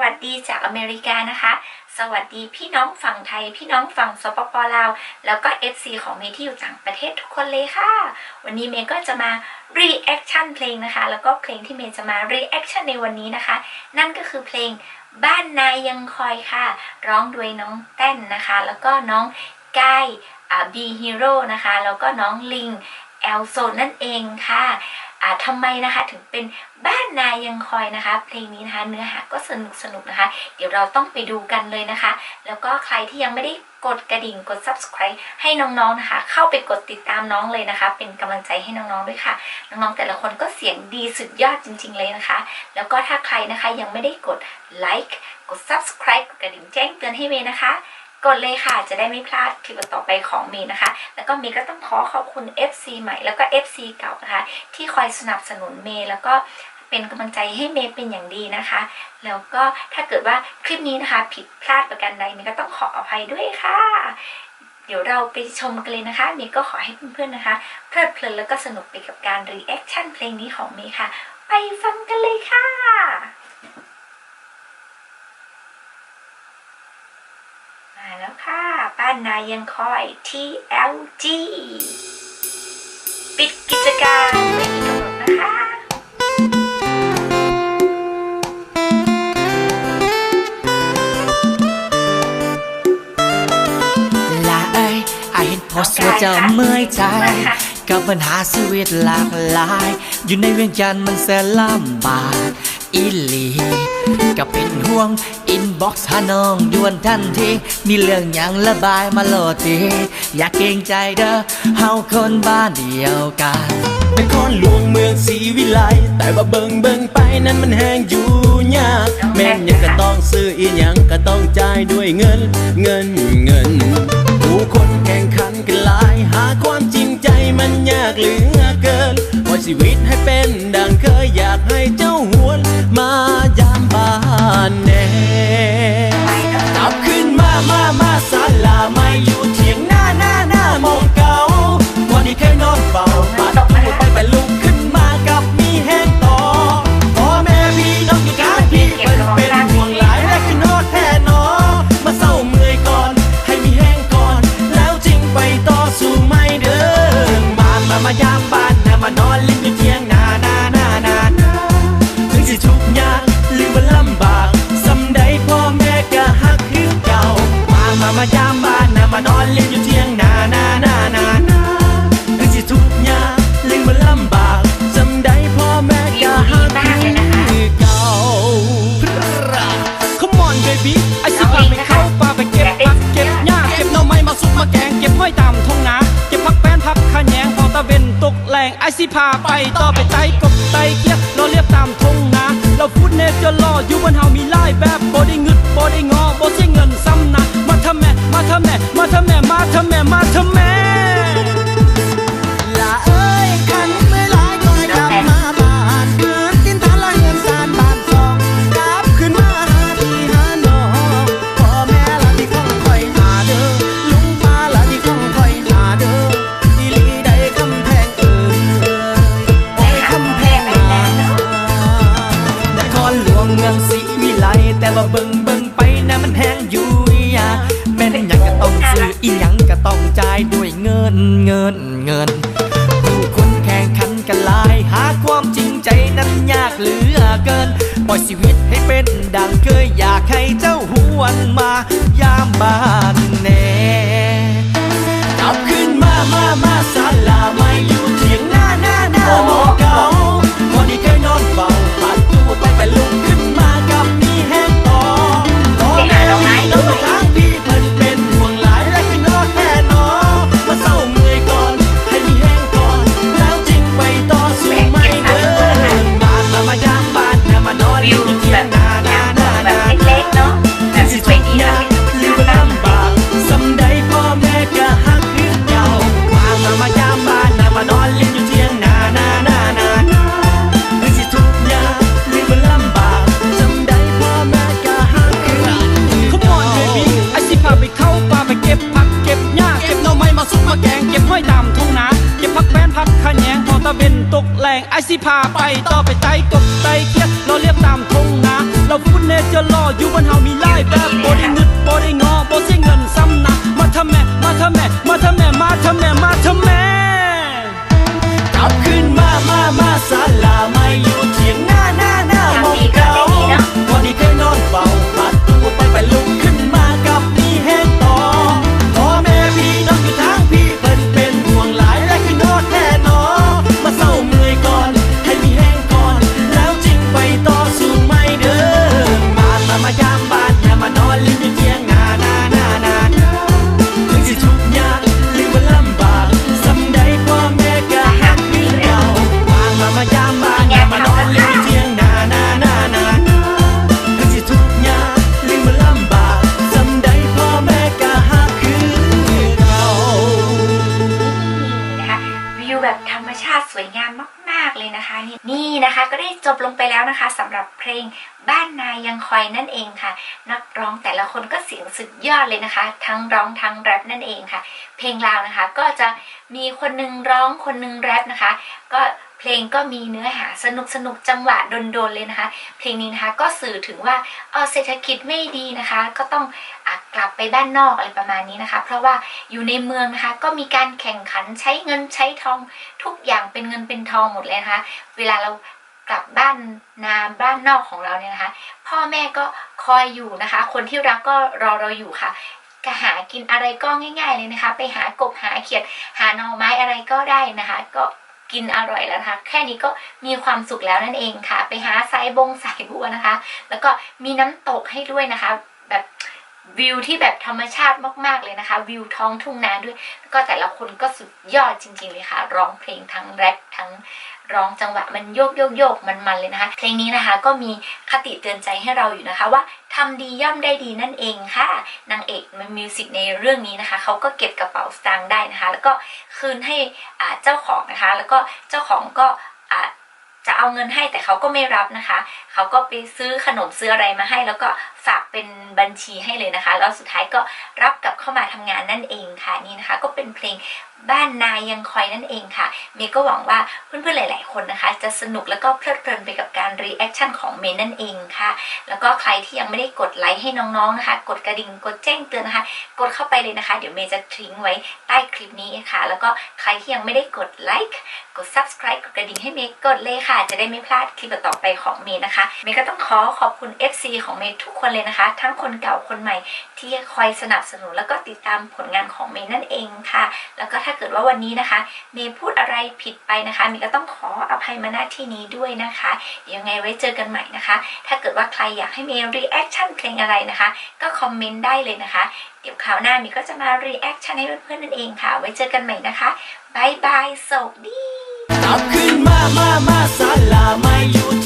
วัสดีจากอเมริกานะคะ สวัสดีพี่น้องฝั่งไทย พี่น้องฝั่งสปปลาว แล้วก็ FC ของเมย์ที่อยู่ต่างประเทศทุกคนเลยค่ะ วันนี้เมย์ก็จะมา reaction เพลงนะคะ แล้วก็เพลงที่เมย์จะมา reaction ในวันนี้นะคะ นั่นก็คือเพลงบ้านนายยังคอยค่ะ ร้องโดยน้องเต้นนะคะ แล้วก็น้องกายอ่บีฮีโร่นะคะ แล้วก็น้องลิงแอลโซนั่นเองค่ะ ทำไมนะคะถึงเป็นบ้านนายยังคอยนะคะ เพลงนี้นะคะเนื้อหาก็สนุกสนุกนะคะ เดี๋ยวเราต้องไปดูกันเลยนะคะ แล้วก็ใครที่ยังไม่ได้กดกระดิ่งกด subscribe ให้น้องๆนะคะ เข้าไปกดติดตามน้องเลยนะคะ เป็นกำลังใจให้น้องๆด้วยค่ะ น้องๆแต่ละคนก็เสียงดีสุดยอดจริง ๆเลยนะคะ แล้วก็ถ้าใครนะคะยังไม่ได้กดไลค์กด subscribe กดกระดิ่งแจ้งเตือนให้เมย์นะคะ กดเลยค่ะจะได้ไม่พลาดคลิปต่อไปของเมย์นะคะ แล้วก็เมย์ก็ต้องขอขอบคุณ FC ใหม่แล้วก็ FC เก่านะคะ ที่คอยสนับสนุนเมย์แล้วก็เป็นกำลังใจให้เมย์เป็นอย่างดีนะคะ แล้วก็ถ้าเกิดว่าคลิปนี้นะคะ ผิดพลาดประการใดเมย์ก็ต้องขออภัยด้วยค่ะ เดี๋ยวเราไปชมกันเลยนะคะเมย์ก็ขอให้เพื่อนๆนะคะเพลิดเพลินแล้วก็สนุกไปกับการรีแอคชั่นเพลงนี้ของเมย์ค่ะ ไปฟังกันเลยค่ะ มาแล้ว ค่ะ บ้านนายยังคอย TLG ปิดกิจการไม่มีกำหนดนะคะลาเอ้ยไอเห็นโพสต์ว่าจะเมื่อยใจ กับปัญหาชีวิตหลากหลาย อยู่ในเวียงจันทน์มันแสนลำบาก อีหลีก็เป็นห่วงอินบ็อกซ์หาน้องด่วนทันที มีเรื่องอย่างระบายมาโลดีอยากเกรงใจเด้อเฮาคนบ้านเดียวกันนครหลวงเมืองศรีวิไล แต่ว่าเบิงเบิงไปนั้นมันแห้งอยู่ยากแม่นยังก็ต้องซื้ออีหยังก็ต้องจ่ายด้วยเงินเงินเงินผู้คนแข่งขันกันหลาย หาความจริงใจมันยากเหลือเกินพอชีวิตให้เป็นดังเคยอยาก มาแกงเก็บห้อยตามทงนาเก็บพักแป้นพับขะแยงพอตะเวนตกแหลงไอซีพาไปต่อไปไต่กบไต่เกียเราเรียบตามทงนาเราพูดเนจะรออยู่บนเฮามีไล่แบบบอดี้เงื แพงอยู่ยาแม่นยังก็ต้องซื้ออีหยังก็ต้องจ่ายด้วยเงินเงินเงินผู้คนแข่งขันกันหลายหาความจริงใจนั้นยากเหลือเกินปล่อยชีวิตให้เป็นดังเคยอยากให้เจ้าหวนมายามบ่า ห้อยตามทุ่งนาเก็บพักแป้นพักขะแยงพอตะเวนตกแรงไอซี่พาไปต่อไปไต่กบไต่เกียเราเรียบตามทุ่งนาเรากับฟุตเนเจอร์รออยู่บนเฮามีไล่แบบโบได้นึดโบได้งอโบเสียเงินซ้ำนะมาทำแม่มาทำแม่มาทำแม่มาทำแม่ ได้จบลงไปแล้วนะคะสำหรับเพลงบ้านนายังคอยนั่นเองค่ะ นักร้องแต่ละคนก็เสียงสุดยอดเลยนะคะ ทั้งร้องทั้งแรปนั่นเองค่ะ เพลงลาวนะคะก็จะมีคนหนึงร้องคนหนึงแรปนะคะ ก็เพลงก็มีเนื้อหาสนุกสนุกจังหวะโดนๆเลยนะคะ เพลงนี้นะคะก็สื่อถึงว่าเออเศรษฐกิจไม่ดีนะคะ ก็ต้องอกลับไปบ้านนอกอะไรประมาณนี้นะคะ เพราะว่าอยู่ในเมืองนะคะ ก็มีการแข่งขันใช้เงินใช้ทองทุกอย่างเป็นเงินเป็นทองหมดเลยนะคะ เวลาเรา กลับบ้านนาบ้านนอกของเราเนี่ยนะคะ พ่อแม่ก็คอยอยู่นะคะ คนที่รักก็รอเราอยู่ค่ะก็หากินอะไรก็ง่าย ๆเลยนะคะ ไปหากบหาเขียดหาหน่อไม้อะไรก็ได้นะคะ ก็กินอร่อยแล้วนะคะ แค่นี้ก็มีความสุขแล้วนั่นเองค่ะ ไปหาสายบงสายบัวนะคะ แล้วก็มีน้ำตกให้ด้วยนะคะ แบบวิวที่แบบธรรมชาติมากๆเลยนะคะ วิวท้องทุ่งนาด้วยแล้วก็แต่ละคนก็สุดยอดจริง ๆ เลยค่ะ ร้องเพลงทั้งแรปทั้ง ร้องจังหวะมันโยกโยกโยกมันมันเลยนะคะเพลงนี้นะคะก็มีคติเตือนใจให้เราอยู่นะคะว่าทำดีย่อมได้ดีนั่นเองค่ะนางเอกมันมิวสิกในเรื่องนี้นะคะเขาก็เก็บกระเป๋าสตางค์ได้นะคะ แล้วก็คืนให้เจ้าของนะคะ แล้วก็เจ้าของก็จะเอาเงินให้แต่เขาก็ไม่รับนะคะ เขาก็ไปซื้อขนมซื้ออะไรมาให้ แล้วก็ ฝากเป็นบัญชีให้เลยนะคะ แล้วสุดท้ายก็รับกลับเข้ามาทำงานนั่นเองค่ะนี่นะคะ ก็เป็นเพลงบ้านนายยังคอยนั่นเองค่ะเมย์ก็หวังว่าเพื่อนๆหลาย ๆ คนนะคะ จะสนุกแล้วก็เพลิดเพลินไปกับการรีแอคชั่นของเมย์นั่นเองค่ะ แล้วก็ใครที่ยังไม่ได้กดไลค์ให้น้องๆนะคะ กดกระดิ่งกดแจ้งเตือนนะคะ กดเข้าไปเลยนะคะ เดี๋ยวเมย์จะทิ้งไว้ใต้คลิปนี้ค่ะ แล้วก็ใครที่ยังไม่ได้กดไลค์กด subscribe กดกระดิ่งให้เมย์กดเลยค่ะ จะได้ไม่พลาดคลิปต่อไปของเมย์นะคะเมย์ก็ต้องขอขอบคุณ FC ของเมย์ทุกคนเลยนะคะ ทั้งคนเก่าคนใหม่ที่คอยสนับสนุนแล้วก็ติดตามผลงานของเมย์นั่นเองค่ะ แล้วก็ถ้าเกิดว่าวันนี้นะคะเมย์พูดอะไรผิดไปนะคะเมย์ก็ต้องขออภัยมาณที่นี้ด้วยนะคะยังไงไว้เจอกันใหม่นะคะ ถ้าเกิดว่าใครอยากให้เมย์ reaction เพลงอะไรนะคะ ก็คอมเมนต์ได้เลยนะคะ เดี๋ยวคราวหน้าเมย์ก็จะมา reaction ให้เพื่อนๆนั่นเองค่ะ ไว้เจอกันใหม่นะคะบายบายสวัสดีกลับขึ้นมามามาศาลาไม่อยู่เถี